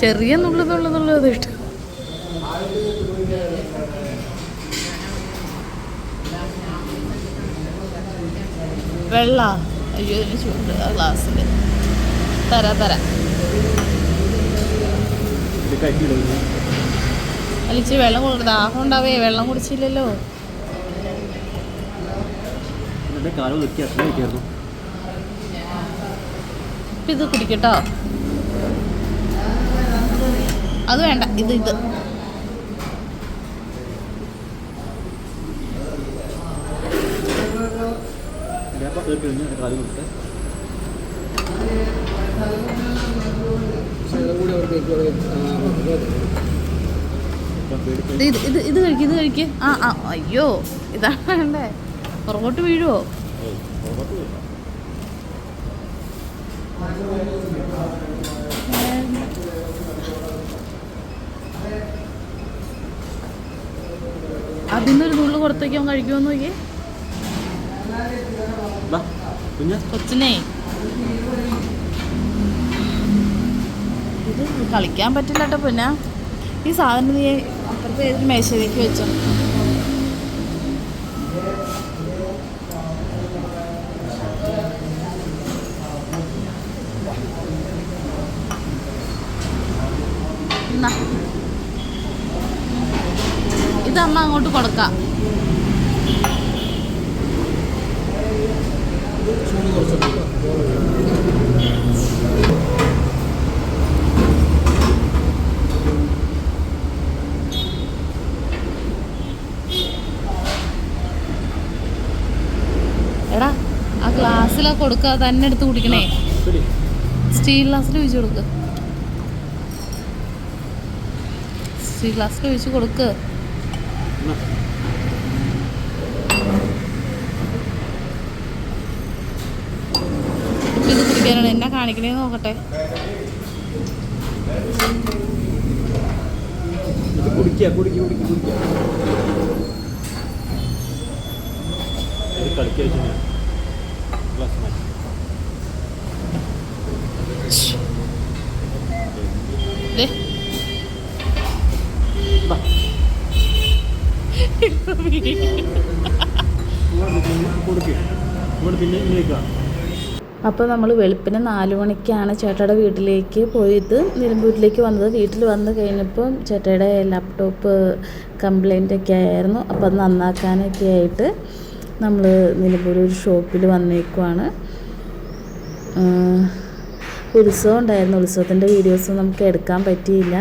ചെറിയ നുള്ളതുള്ളതുള്ളത് ഇഷ്ടം. വെള്ള. അയ്യോ ഇതിന് ചൂട് ആ ഗ്ലാസ്സിൽ തരാ തരാ. കട്ടിയിടുന്നു വെള്ളം കൊടുക്കും. ദാഹം ഉണ്ടാവേ വെള്ളം കുടിച്ചില്ലല്ലോ. എന്നിട്ട് കാലം നിൽക്കി അത്ര കിട്ടിയായിരുന്നു ഇത് കുടിക്കട്ടോ. അത് വേണ്ട ഇത് ഇത്. ഇത് ഇത് ഇത് ഇത് കഴിക്ക് ഇത് കഴിക്ക്. ആ ആ അയ്യോ ഇതാണ് വേണ്ടേ? പുറകോട്ട് വീഴുവോ? അതിന്നൊരു നുള്ളു പുറത്തേക്ക് അവൻ കഴിക്കുമെന്ന് നോക്കിയേ. കൊച്ചിനെ. ഇത് കളിക്കാൻ പറ്റില്ല കേട്ടോ പിന്നെ. ഈ സാധനം നീ അപ്പുറത്തെ ഏതൊരു മേശയിലേക്ക് വെച്ചോ? ഇത് അമ്മ അങ്ങോട്ട് കൊടുക്കാം. എടാ ആ ഗ്ലാസ്സിലൊക്കെ കൊടുക്കുക തന്നെ എടുത്ത് കുടിക്കണേ. സ്റ്റീൽ ഗ്ലാസ്സിൽ ഒഴിച്ച് കൊടുക്ക്. സ്റ്റീൽ ഗ്ലാസ്സിൽ ഒഴിച്ച് കൊടുക്ക്. ഇത് കുടിക്കാനാണ്. എന്നാ കാണിക്കണേ നോക്കട്ടെ. കുടിക്കുക കുടിക്കുക കുടിക്കുക കുടിക്കുക. കളിക്കുക ഗ്ലാസ് മാറ്റി. ദേ, വാ ഇപ്പൊ വീഴും. കൊടുക്കുക ഇവിടെ പിന്നെ ഇങ്ങനെയൊക്കെ അപ്പോൾ നമ്മൾ വെളുപ്പിന് നാല് മണിക്കാണ് ചേട്ടയുടെ വീട്ടിലേക്ക് പോയത്. നിലമ്പൂരിലേക്ക് വന്നത്. വീട്ടിൽ വന്ന് കഴിഞ്ഞപ്പോൾ ചേട്ടയുടെ ലാപ്ടോപ്പ് കംപ്ലൈന്റ് ഒക്കെ ആയിരുന്നു. അപ്പോൾ അത് നന്നാക്കാനൊക്കെ ആയിട്ട് നമ്മൾ നിലമ്പൂർ ഒരു ഷോപ്പിൽ വന്നേക്കുവാണ്. ഉത്സവം ഉണ്ടായിരുന്നു. ഉത്സവത്തിന്റെ വീഡിയോസ് നമുക്ക് എടുക്കാൻ പറ്റിയില്ല.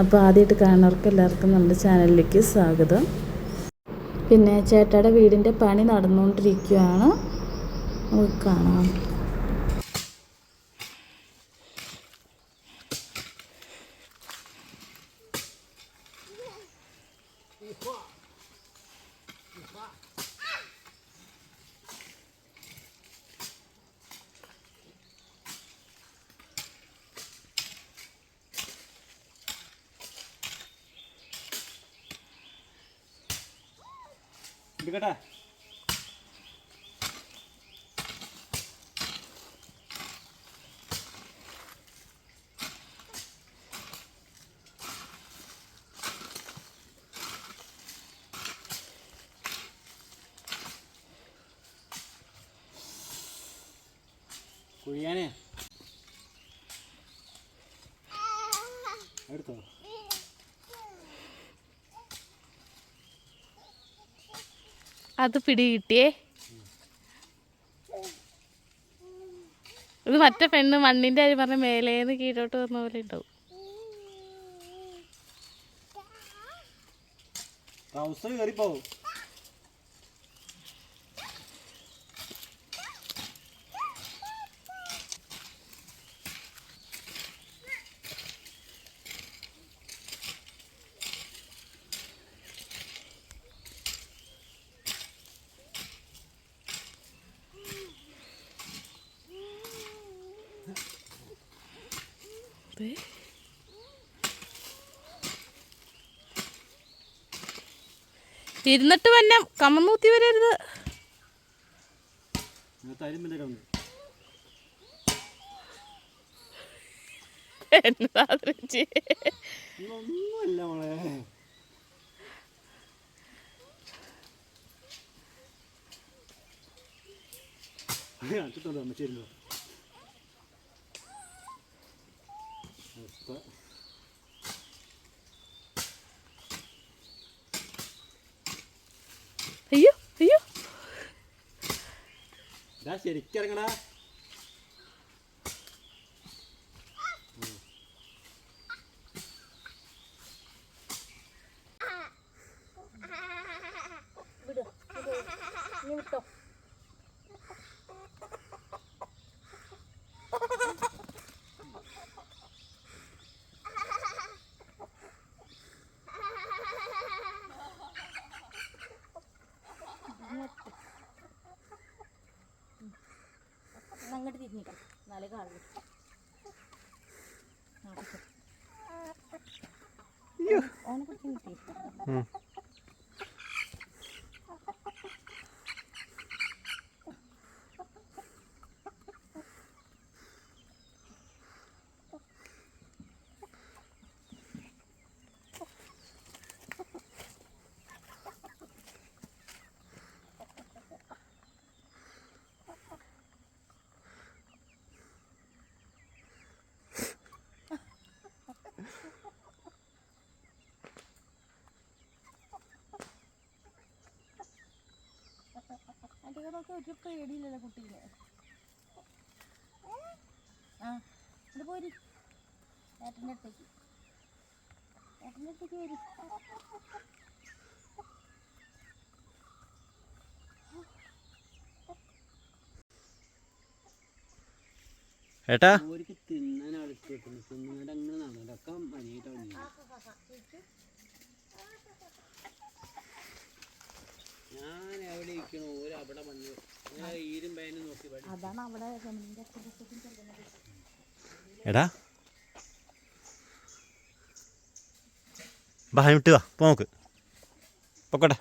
അപ്പോൾ ആദ്യമായിട്ട് കാണുന്നവർക്ക് എല്ലാവർക്കും നമ്മുടെ ചാനലിലേക്ക് സ്വാഗതം. പിന്നെ ചേട്ടയുടെ വീടിന്റെ പണി നടന്നുകൊണ്ടിരിക്കുകയാണ് നമുക്ക് കാണാം. എടുക്കട്ടെ കുഴിയാനേ. എടുത്തോ? അത് പിടി കിട്ടിയേ. ഇത് മറ്റേ പെണ്ണ് മണ്ണിന്റെ അരി പറഞ്ഞ മേലേന്ന് കീഴോട്ട് വന്ന പോലെ ഉണ്ടാവും. ഇരുന്നിട്ട് തന്നെ കമ്മന്നൂത്തി വരരുത്. എന്താ എന്നതാ അയ്യോ അയ്യോ. ശരിക്കിറങ്ങടാ. അങ്ങോട്ട് തിരിഞ്ഞിക്കാം നാളെ കാണും ഓനെ പിടിക്കാൻ കിട്ടി അതിന്റെ നോക്കി ഒരു പേടിയില്ലല്ലോ കുട്ടീനെ ആ ഇത് പോരി. ഏട്ടന്റെ അടുത്തേക്ക്. ഏട്ടന്റെ അടുത്തേക്ക് വരി. ഏട്ടാ? തിന്നാൻ വെക്കുന്നു തിന്നാൻ അങ്ങനെ നടന്നതൊക്കെ മതിയായിട്ടാണ് ഞാൻ എവിടെ ഇരിക്കണു ഓര് അവിടെ ഞാൻ ഈരും പേനും നോക്കി പടി അതാണ് അവിടെ എടാ. ബാ വിട്ട് വാ പോ നോക്ക് പൊക്കോട്ടെ.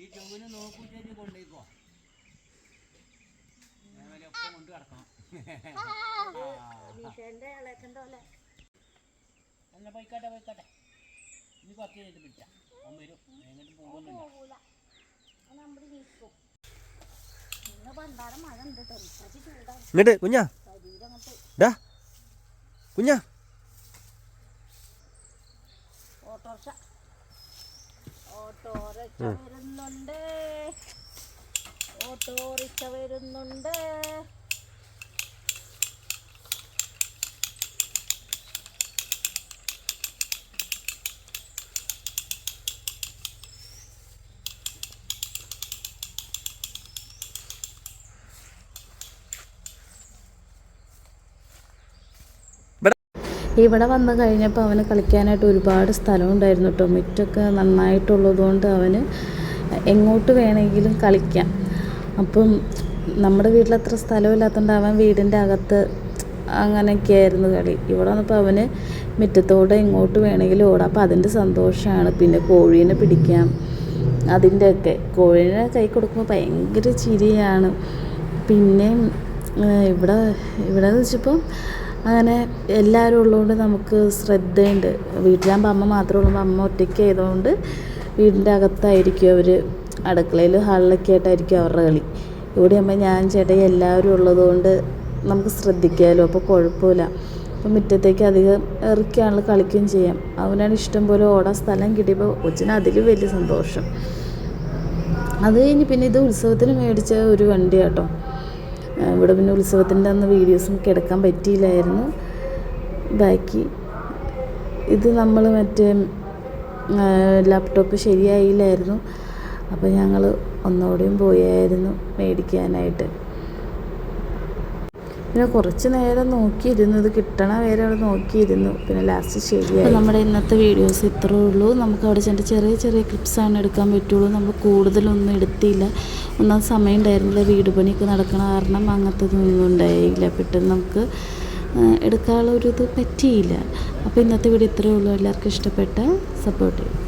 ഈ ചുവന് നോക്കൂ കൊണ്ടുപോയിക്കോ കൊണ്ടേക്കോ. വലിയ ഒപ്പം കൊണ്ട് കിടക്കണം എന്നാ പോയിക്കോട്ടെ പോയിക്കോട്ടെ. ഇനി കുറച്ച് കഴിഞ്ഞിട്ട് പിടിച്ചാ അവൻ വരും. എങ്ങോട്ട് പോകുന്നില്ല ഇങ്ങോട്ട് കുഞ്ഞാ. ഡാ കുഞ്ഞാ. ഓട്ടോറിക്ഷ. ഓട്ടോറിക്ഷ വരുന്നുണ്ട്. ഓട്ടോറിക്ഷ വരുന്നുണ്ട്. ഇവിടെ വന്നു കഴിഞ്ഞപ്പോൾ അവന് കളിക്കാനായിട്ട് ഒരുപാട് സ്ഥലം ഉണ്ടായിരുന്നു കേട്ടോ. മുറ്റൊക്കെ നന്നായിട്ടുള്ളതുകൊണ്ട് അവന് എങ്ങോട്ട് വേണമെങ്കിലും കളിക്കാം. അപ്പം നമ്മുടെ വീട്ടിലത്ര സ്ഥലമില്ലാത്തതുകൊണ്ട് അവൻ വീടിന്റെ അകത്ത് അങ്ങനെയൊക്കെ ആയിരുന്നു കളി. ഇവിടെ വന്നപ്പോൾ അവന് മുറ്റത്തോടെ എങ്ങോട്ട് വേണമെങ്കിലും ഓടാം. അപ്പോൾ അതിന്റെ സന്തോഷമാണ്. പിന്നെ കോഴീനെ പിടിക്കാം. അതിന്റെയൊക്കെ. കോഴീനെ കൈ കൊടുക്കുമ്പോൾ ഭയങ്കര ചിരിയാണ്. പിന്നെ ഇവിടെ ഇവിടെ എന്ന് വെച്ചപ്പോൾ അങ്ങനെ എല്ലാവരും ഉള്ളതുകൊണ്ട് നമുക്ക് ശ്രദ്ധയുണ്ട്. വീട്ടിലാകുമ്പോൾ അമ്മ മാത്രമേ ഉള്ളൂ. അമ്മ ഒറ്റയ്ക്ക് ആയതുകൊണ്ട് വീടിന്റെ അകത്തായിരിക്കും അവർ അടുക്കളയിൽ ഹാളിലൊക്കെ ആയിട്ടായിരിക്കും അവരുടെ കളി. ഇവിടെ ആകുമ്പോൾ ഞാൻ ചേട്ടൻ എല്ലാവരും ഉള്ളതുകൊണ്ട് നമുക്ക് ശ്രദ്ധിക്കാമല്ലോ അപ്പോൾ കുഴപ്പമില്ല. അപ്പോൾ മുറ്റത്തേക്ക് അധികം ഇറക്കിയാണല്ലോ കളിക്കുകയും ചെയ്യാം. അവനാണ് ഇഷ്ടം പോലെ ഓടാൻ സ്ഥലം കിട്ടിയപ്പോൾ കൊച്ചിന് അതിൽ വലിയ സന്തോഷം. അത് കഴിഞ്ഞ് പിന്നെ ഇത് ഉത്സവത്തിന് മേടിച്ച ഒരു വണ്ടി കേട്ടോ ഇവിടെ പിന്നെ ഉത്സവത്തിന്റെ അന്ന് വീഡിയോസും കിടക്കാൻ പറ്റിയില്ലായിരുന്നു. ബാക്കി ഇത് നമ്മൾ മറ്റേ ലാപ്ടോപ്പ് ശരിയായില്ലായിരുന്നു. അപ്പോൾ ഞങ്ങൾ ഒന്നുകൂടെയും പോയായിരുന്നു മേടിക്കാനായിട്ട്. പിന്നെ കുറച്ച് നേരം നോക്കിയിരുന്നു. ഇത് കിട്ടണ വരെ അവിടെ നോക്കിയിരുന്നു. പിന്നെ ലാസ്റ്റ് ശരിയായി. നമ്മുടെ ഇന്നത്തെ വീഡിയോസ് ഇത്രേ ഉള്ളൂ. നമുക്ക് അവിടെ ചെന്നിട്ട് ചെറിയ ചെറിയ ക്ലിപ്സാണ് എടുക്കാൻ പറ്റുള്ളൂ. നമ്മൾ കൂടുതലൊന്നും എടുത്തില്ല. ഒന്നാം സമയം ഉണ്ടായിരുന്നില്ല. വീട് പണിയൊക്കെ നടക്കണ കാരണം അങ്ങനത്തെ ഒന്നും ഉണ്ടായില്ല. പെട്ടെന്ന് നമുക്ക് എടുക്കാനുള്ള ഒരു ഇത് പറ്റിയില്ല. അപ്പോൾ ഇന്നത്തെ വീഡിയോ ഇത്രേ ഉള്ളൂ. എല്ലാവർക്കും ഇഷ്ടപ്പെട്ട സപ്പോർട്ട് ചെയ്യും